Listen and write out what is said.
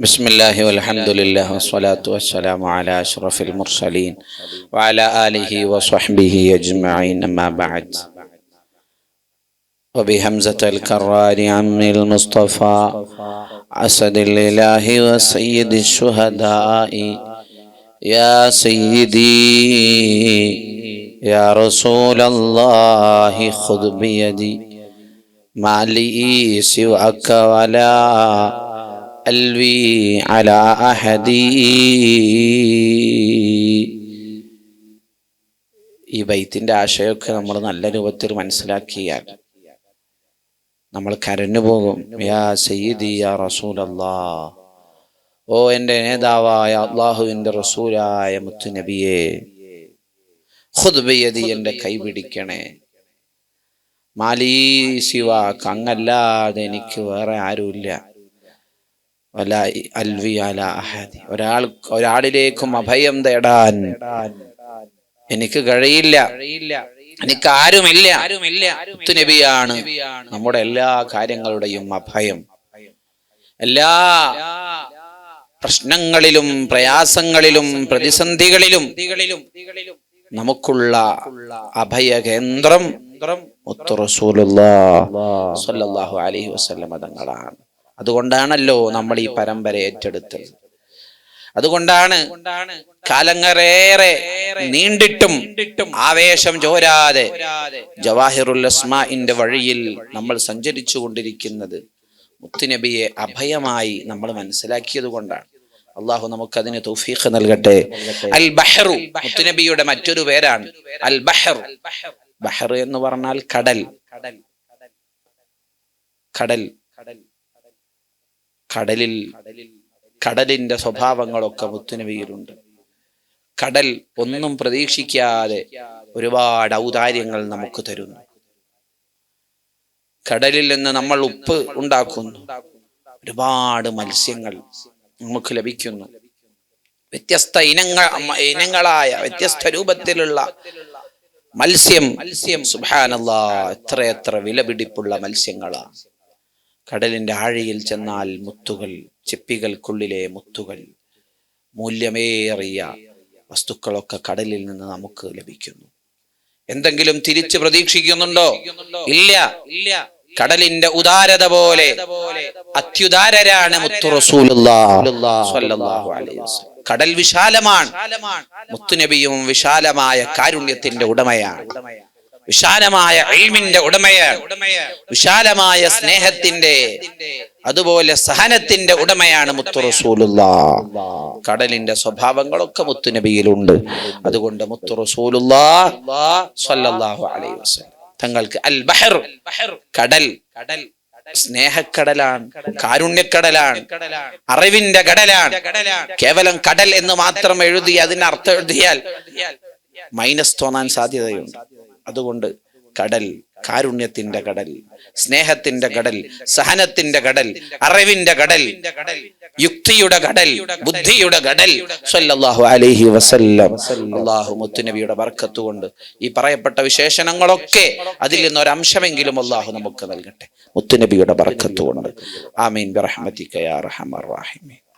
بسم الله والحمد لله والصلاة والسلام على أشرف المرسلين وعلى آله وصحبه أجمعين أما بعد وبهمزة الكرار عم المصطفى عسد الإله وسيد الشهداء يا سيدي يا رسول الله خذ بيدي ما لي سواك ولا ألوي على أحدي ഈ ബൈത്തിന്റെ ആശയമൊക്കെ നമ്മൾ നല്ല രൂപത്തിൽ മനസ്സിലാക്കിയാൽ നമ്മൾ കരഞ്ഞു പോകും യാ സയ്യിദി യാ റസൂലല്ലാ ഓ എൻ്റെ നേതാവായ അള്ളാഹുവിൻ്റെ റസൂലായ മുത്തുനബിയെ ഖുദ്ബയതി എൻ്റെ കൈ പിടിക്കണേ മാലീ ശിവ കങ്ങല്ലാതെ എനിക്ക് വേറെ ആരുമില്ല വല അൽവി അല അഹദി. ഒരാൾ ഒരാളിലേക്കും അഭയം തേടാൻ എനിക്ക് കഴിയില്ല. എനിക്ക് ആരുമില്ല. ആരുമില്ല നബിയാണ് നമ്മുടെ എല്ലാ കാര്യങ്ങളുടെയും അഭയം. എല്ലാ പ്രശ്നങ്ങളിലും പ്രയാസങ്ങളിലും പ്രതിസന്ധികളിലും നമുക്കുള്ള അഭയ കേന്ദ്രം മുത്തു റസൂലുള്ളാഹ് സ്വല്ലല്ലാഹു അലൈഹി വസല്ലം തങ്ങളാണ്. അതുകൊണ്ടാണല്ലോ നമ്മൾ ഈ പരമ്പര ഏറ്റെടുത്തത്. അതുകൊണ്ടാണ് കാലങ്ങളേറെ നീണ്ടിട്ടും ആവേശം ചോരാതെ ജവാഹിറുൽ അസ്മാഇന്റെ വഴിയിൽ നമ്മൾ സഞ്ചരിച്ചു കൊണ്ടിരിക്കുന്നത് മുത്തുനബിയെ അഭയമായി നമ്മൾ മനസ്സിലാക്കിയത് കൊണ്ടാണ്. അള്ളാഹു നമുക്കതിന് തൗഫീഖ് നൽകട്ടെ. അൽ ബഹറു മുത്തുനബിയുടെ മറ്റൊരു പേരാണ്. അൽ ബഹർ ബഹർ എന്ന് പറഞ്ഞാൽ കടൽ കടൽ കടൽ. കടൽ. കടലിൽ കടലിന്റെ സ്വഭാവങ്ങളൊക്കെ മുത്തുനബിയിലുണ്ട്. കടൽ ഒന്നും പ്രതീക്ഷിക്കാതെ ഒരുപാട് ഔദാര്യങ്ങൾ നമുക്ക് തരുന്നു. കടലിൽ നിന്ന് നമ്മൾ ഉപ്പ് ഉണ്ടാക്കുന്നു. ഒരുപാട് മത്സ്യങ്ങൾ നമുക്ക് ലഭിക്കുന്നു. വ്യത്യസ്ത ഇനങ്ങൾ ഇനങ്ങളായ വ്യത്യസ്ത രൂപത്തിലുള്ള മത്സ്യം. മത്സ്യം. സുബാനല്ലാ എത്രയെത്ര എത്ര വിലപിടിപ്പുള്ള മത്സ്യങ്ങളാണ് കടലിന്റെ ആഴിയിൽ ചെന്നാൽ മുത്തുകൾ ചെപ്പികൾക്കുള്ളിലെ മുത്തുകൾ. മൂല്യമേറിയ വസ്തുക്കളൊക്കെ കടലിൽ നിന്ന് നമുക്ക് ലഭിക്കുന്നു. എന്തെങ്കിലും തിരിച്ച് പ്രതീക്ഷിക്കുന്നുണ്ടോ? ഇല്ല. ഇല്ല കടലിന്റെ ഉദാരത പോലെ അത്യുദാരരാണ് കടൽ വിശാലമാണ്. മുത്തുനബിയും വിശാലമായ കാരുണ്യത്തിന്റെ ഉടമയാണ്. വിശാലമായ അഴിമിന്റെ ഉടമയെ വിശാലമായ സ്നേഹത്തിന്റെ അതുപോലെ സഹനത്തിന്റെ ഉടമയാണ് മുത്തു റസൂലുള്ള. കടലിന്റെ സ്വഭാവങ്ങളൊക്കെ മുത്തുനബിയിലുണ്ട് അതുകൊണ്ട് മുത്തു റസൂലുള്ളാഹു അലൈഹി വസല്ലം. തങ്ങൾക്ക് അൽ ബഹർ കടൽ കടൽ സ്നേഹക്കടലാണ് കാരുണ്യക്കടലാണ് അറിവിന്റെ കടലാണ്. കേവലം കടൽ എന്ന് മാത്രം എഴുതി അതിന് അർത്ഥം എഴുതിയാൽ മൈനസ് തോന്നാൻ സാധ്യതയുണ്ട്. അതുകൊണ്ട് കടൽ കാരുണ്യത്തിന്റെ കടൽ സ്നേഹത്തിന്റെ കടൽ സഹനത്തിന്റെ കടൽ അറിവിന്റെ കടൽ യുക്തിയുടെ കടൽ ബുദ്ധിയുടെ കടൽ സല്ലല്ലാഹു അലൈഹി വസല്ലം. അള്ളാഹു മുത്തുനബിയുടെ ബർക്കത്ത് കൊണ്ട് ഈ പറയപ്പെട്ട വിശേഷണങ്ങളൊക്കെ അതിൽ നിന്ന് ഒരംശമെങ്കിലും അള്ളാഹു നമുക്ക് നൽകട്ടെ. മുത്തുനബിയുടെ ബർക്കത്ത് കൊണ്ട്. ആമീൻ. ബിറഹ്മതിക യാ